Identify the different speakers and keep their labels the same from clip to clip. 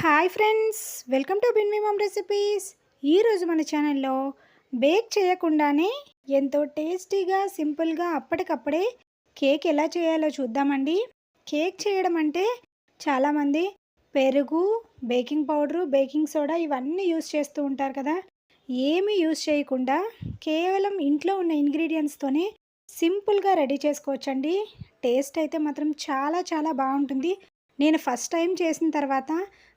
Speaker 1: Hi friends welcome to బిన్విమమ్ recipes. ఈరోజు మన ఛానల్లో బేక్ చేయకుండానే ఎంతో టేస్టీగా సింపుల్గా అప్పటికప్పుడే కేక్ ఎలా చేయాలో చూద్దామండి. కేక్ చేయడం అంటే చాలామంది పెరుగు బేకింగ్ పౌడరు బేకింగ్ సోడా ఇవన్నీ యూస్ చేస్తూ ఉంటారు కదా. ఏమీ యూస్ చేయకుండా కేవలం ఇంట్లో ఉన్న ఇంగ్రీడియంట్స్తోనే సింపుల్గా రెడీ చేసుకోవచ్చండి. టేస్ట్ అయితే మాత్రం చాలా చాలా బాగుంటుంది. నేను ఫస్ట్ టైం చేసిన తర్వాత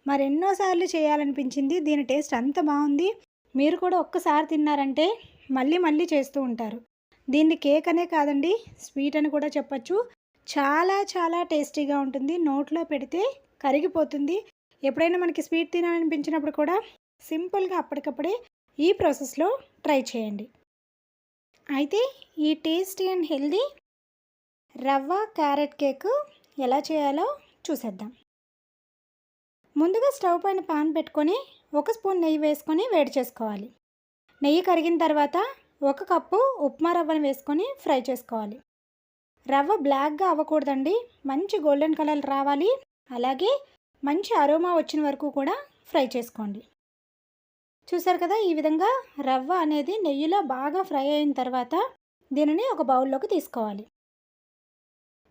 Speaker 1: మరెన్నోసార్లు చేయాలనిపించింది. దీని టేస్ట్ అంత బాగుంది. మీరు కూడా ఒక్కసారి తిన్నారంటే మళ్ళీ మళ్ళీ చేస్తూ ఉంటారు. దీన్ని కేక్ అనే కాదండి స్వీట్ అని కూడా చెప్పచ్చు. చాలా చాలా టేస్టీగా ఉంటుంది. నోట్లో పెడితే కరిగిపోతుంది. ఎప్పుడైనా మనకి స్వీట్ తినాలనిపించినప్పుడు కూడా సింపుల్గా అప్పటికప్పుడే ఈ ప్రాసెస్లో ట్రై చేయండి. అయితే ఈ టేస్టీ అండ్ హెల్దీ రవ్వ క్యారెట్ కేక్ ఎలా చేయాలో చూసేద్దాం. ముందుగా స్టవ్ పైన పాన్ పెట్టుకొని ఒక స్పూన్ నెయ్యి వేసుకొని వేడి చేసుకోవాలి. నెయ్యి కరిగిన తర్వాత ఒక కప్పు ఉప్మా రవ్వను వేసుకొని ఫ్రై చేసుకోవాలి. రవ్వ బ్లాక్గా అవ్వకూడదండి. మంచి గోల్డెన్ కలర్ రావాలి. అలాగే మంచి అరోమా వచ్చిన వరకు కూడా ఫ్రై చేసుకోండి. చూసారు కదా ఈ విధంగా రవ్వ అనేది నెయ్యిలో బాగా ఫ్రై అయిన తర్వాత దీనిని ఒక బౌల్లోకి తీసుకోవాలి.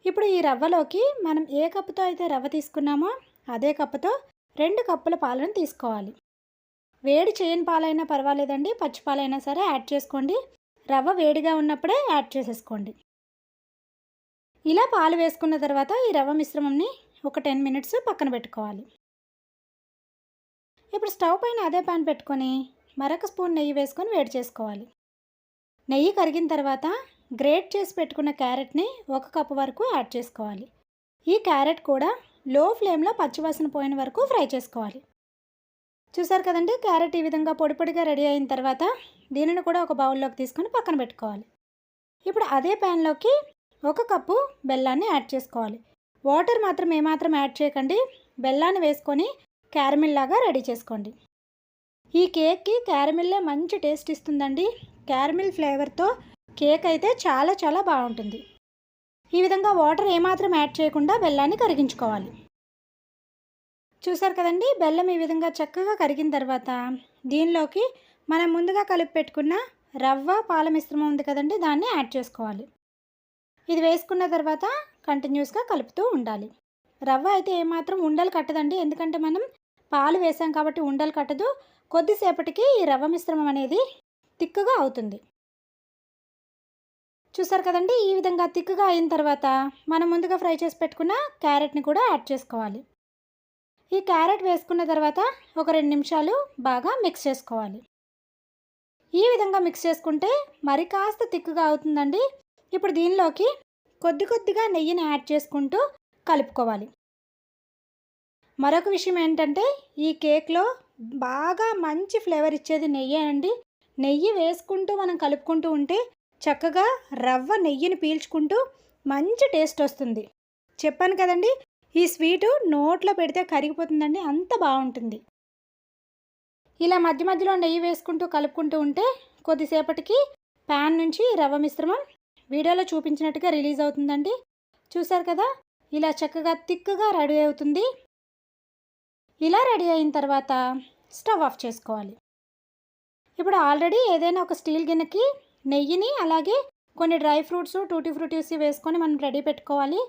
Speaker 1: ఇప్పుడు ఈ రవ్వలోకి మనం ఏ కప్పుతో అయితే రవ్వ తీసుకున్నామో అదే కప్పుతో రెండు కప్పుల పాలను తీసుకోవాలి. వేడి చేయని పాలైనా పర్వాలేదండి. పచ్చి పాలైనా సరే యాడ్ చేసుకోండి. రవ్వ వేడిగా ఉన్నప్పుడే యాడ్ చేసేసుకోండి. ఇలా పాలు వేసుకున్న తర్వాత ఈ రవ్వ మిశ్రమంని ఒక టెన్ మినిట్స్ పక్కన పెట్టుకోవాలి. ఇప్పుడు స్టవ్ పైన అదే పాన్ పెట్టుకొని మరొక స్పూన్ నెయ్యి వేసుకొని వేడి చేసుకోవాలి. నెయ్యి కరిగిన తర్వాత గ్రేట్ చేసి పెట్టుకున్న క్యారెట్ని ఒక కప్పు వరకు యాడ్ చేసుకోవాలి. ఈ క్యారెట్ కూడా లో ఫ్లేమ్లో పచ్చివాసన పోయిన వరకు ఫ్రై చేసుకోవాలి. చూసారు కదండి? క్యారెట్ ఈ విధంగా పొడి పొడిగా రెడీ అయిన తర్వాత దీనిని కూడా ఒక బౌల్లోకి తీసుకొని పక్కన పెట్టుకోవాలి. ఇప్పుడు అదే ప్యాన్లోకి ఒక కప్పు బెల్లాన్ని యాడ్ చేసుకోవాలి. వాటర్ మాత్రం ఏమాత్రం యాడ్ చేయకండి. బెల్లాన్ని వేసుకొని క్యారమిల్ లాగా రెడీ చేసుకోండి. ఈ కేక్కి క్యారమిల్లే మంచి టేస్ట్ ఇస్తుందండి. క్యారమిల్ ఫ్లేవర్తో కేక్ అయితే చాలా చాలా బాగుంటుంది. ఈ విధంగా వాటర్ ఏమాత్రం యాడ్ చేయకుండా బెల్లాన్ని కరిగించుకోవాలి. చూసారు కదండి బెల్లం ఈ విధంగా చక్కగా కరిగిన తర్వాత దీనిలోకి మనం ముందుగా కలిపి పెట్టుకున్న రవ్వ పాల మిశ్రమం ఉంది కదండి దాన్ని యాడ్ చేసుకోవాలి. ఇది వేసుకున్న తర్వాత కంటిన్యూస్గా కలుపుతూ ఉండాలి. రవ్వ అయితే ఏమాత్రం ఉండలు కట్టదండి ఎందుకంటే మనం పాలు వేసాం కాబట్టి ఉండలు కట్టదు. కొద్దిసేపటికి ఈ రవ్వ మిశ్రమం అనేది తిక్కుగా అవుతుంది. చూసారు కదండి? ఈ విధంగా తిక్కుగా అయిన తర్వాత మనం ముందుగా ఫ్రై చేసి పెట్టుకున్న క్యారెట్ని కూడా యాడ్ చేసుకోవాలి. ఈ క్యారెట్ వేసుకున్న తర్వాత ఒక రెండు నిమిషాలు బాగా మిక్స్ చేసుకోవాలి. ఈ విధంగా మిక్స్ చేసుకుంటే మరి కాస్త తిక్కుగా అవుతుందండి. ఇప్పుడు దీనిలోకి కొద్ది కొద్దిగా నెయ్యిని యాడ్ చేసుకుంటూ కలుపుకోవాలి. మరొక విషయం ఏంటంటే ఈ కేక్లో బాగా మంచి ఫ్లేవర్ ఇచ్చేది నెయ్యి అండి. నెయ్యి వేసుకుంటూ మనం కలుపుకుంటూ ఉంటే చక్కగా రవ్వ నెయ్యిని పీల్చుకుంటూ మంచి టేస్ట్ వస్తుంది. చెప్పాను కదండి ఈ స్వీటు నోట్లో పెడితే కరిగిపోతుందండి అంత బాగుంటుంది. ఇలా మధ్య మధ్యలో నెయ్యి వేసుకుంటూ కలుపుకుంటూ ఉంటే కొద్దిసేపటికి ప్యాన్ నుంచి రవ్వ మిశ్రమం వీడియోలో చూపించినట్టుగా రిలీజ్ అవుతుందండి. చూసారు కదా ఇలా చక్కగా తిక్కుగా రెడీ అవుతుంది. ఇలా రెడీ అయిన తర్వాత స్టవ్ ఆఫ్ చేసుకోవాలి. ఇప్పుడు ఆల్రెడీ ఏదైనా ఒక స్టీల్ గిన్నెకి నెయ్యిని అలాగే కొన్ని డ్రై ఫ్రూట్స్ టూటీ ఫ్రూటీస్ వేసుకొని మనం రెడీ పెట్టుకోవాలి.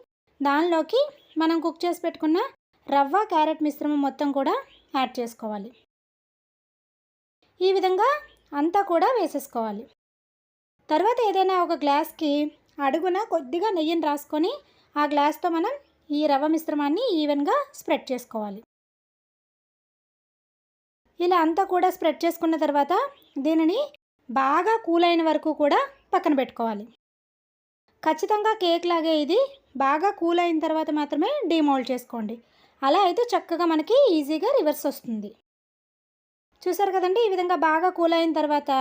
Speaker 1: దానిలోకి మనం కుక్ చేసి పెట్టుకున్న రవ్వ క్యారెట్ మిశ్రమం మొత్తం కూడా యాడ్ చేసుకోవాలి. ఈ విధంగా అంతా కూడా వేసేసుకోవాలి. తర్వాత ఏదైనా ఒక గ్లాస్కి అడుగున కొద్దిగా నెయ్యిని రాసుకొని ఆ గ్లాస్తో మనం ఈ రవ్వ మిశ్రమాన్ని ఈవెన్గా స్ప్రెడ్ చేసుకోవాలి. ఇలా అంతా కూడా స్ప్రెడ్ చేసుకున్న తర్వాత దీనిని బాగా కూల్ అయిన వరకు కూడా పక్కన పెట్టుకోవాలి. ఖచ్చితంగా కేక్ లాగే ఇది. బాగా కూల్ అయిన తర్వాత మాత్రమే డీమోల్డ్ చేసుకోండి. అలా అయితే చక్కగా మనకి ఈజీగా రివర్స్ వస్తుంది. చూసారు కదండి ఈ విధంగా బాగా కూల్ అయిన తర్వాత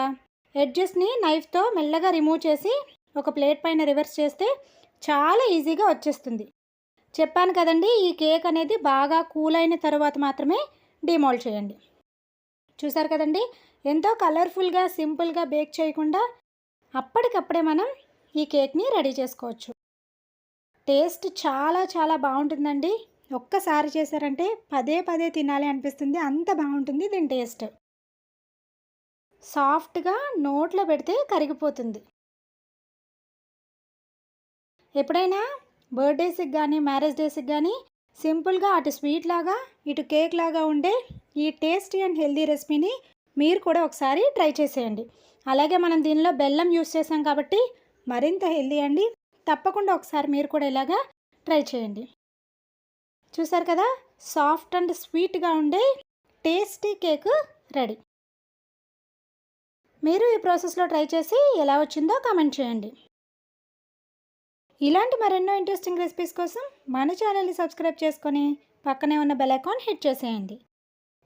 Speaker 1: ఎడ్జెస్ని నైఫ్తో మెల్లగా రిమూవ్ చేసి ఒక ప్లేట్ పైన రివర్స్ చేస్తే చాలా ఈజీగా వచ్చేస్తుంది. చెప్పాను కదండి ఈ కేక్ అనేది బాగా కూల్ అయిన తర్వాత మాత్రమే డిమోల్డ్ చేయండి. చూసారు కదండి? ఎంతో కలర్ఫుల్గా సింపుల్గా బేక్ చేయకుండా అప్పటికప్పుడే మనం ఈ కేక్ని రెడీ చేసుకోవచ్చు. టేస్ట్ చాలా చాలా బాగుంటుందండి. ఒక్కసారి చేశారంటే పదే పదే తినాలి అనిపిస్తుంది. అంత బాగుంటుంది దీని టేస్ట్. సాఫ్ట్గా నోట్లో పెడితే కరిగిపోతుంది. ఎప్పుడైనా బర్త్డేస్కి కానీ మ్యారేజ్ డేస్కి కానీ సింపుల్గా అటు స్వీట్ లాగా ఇటు కేక్ లాగా ఉండే ఈ టేస్టీ అండ్ హెల్దీ రెసిపీని మీరు కూడా ఒకసారి ట్రై చేసేయండి. అలాగే మనం దీనిలో బెల్లం యూస్ చేసాం కాబట్టి మరింత హెల్దీ అండి. తప్పకుండా ఒకసారి మీరు కూడా ఇలాగా ట్రై చేయండి. చూసారు కదా సాఫ్ట్ అండ్ స్వీట్గా ఉండే టేస్టీ కేక్ రెడీ. మీరు ఈ ప్రాసెస్లో ట్రై చేసి ఎలా వచ్చిందో కామెంట్ చేయండి. ఇలాంటి మరెన్నో ఇంట్రెస్టింగ్ రెసిపీస్ కోసం మన ఛానల్ని సబ్స్క్రైబ్ చేసుకొని పక్కనే ఉన్న బెల్ ఐకాన్ హిట్ చేసేయండి.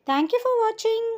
Speaker 1: Thank you for watching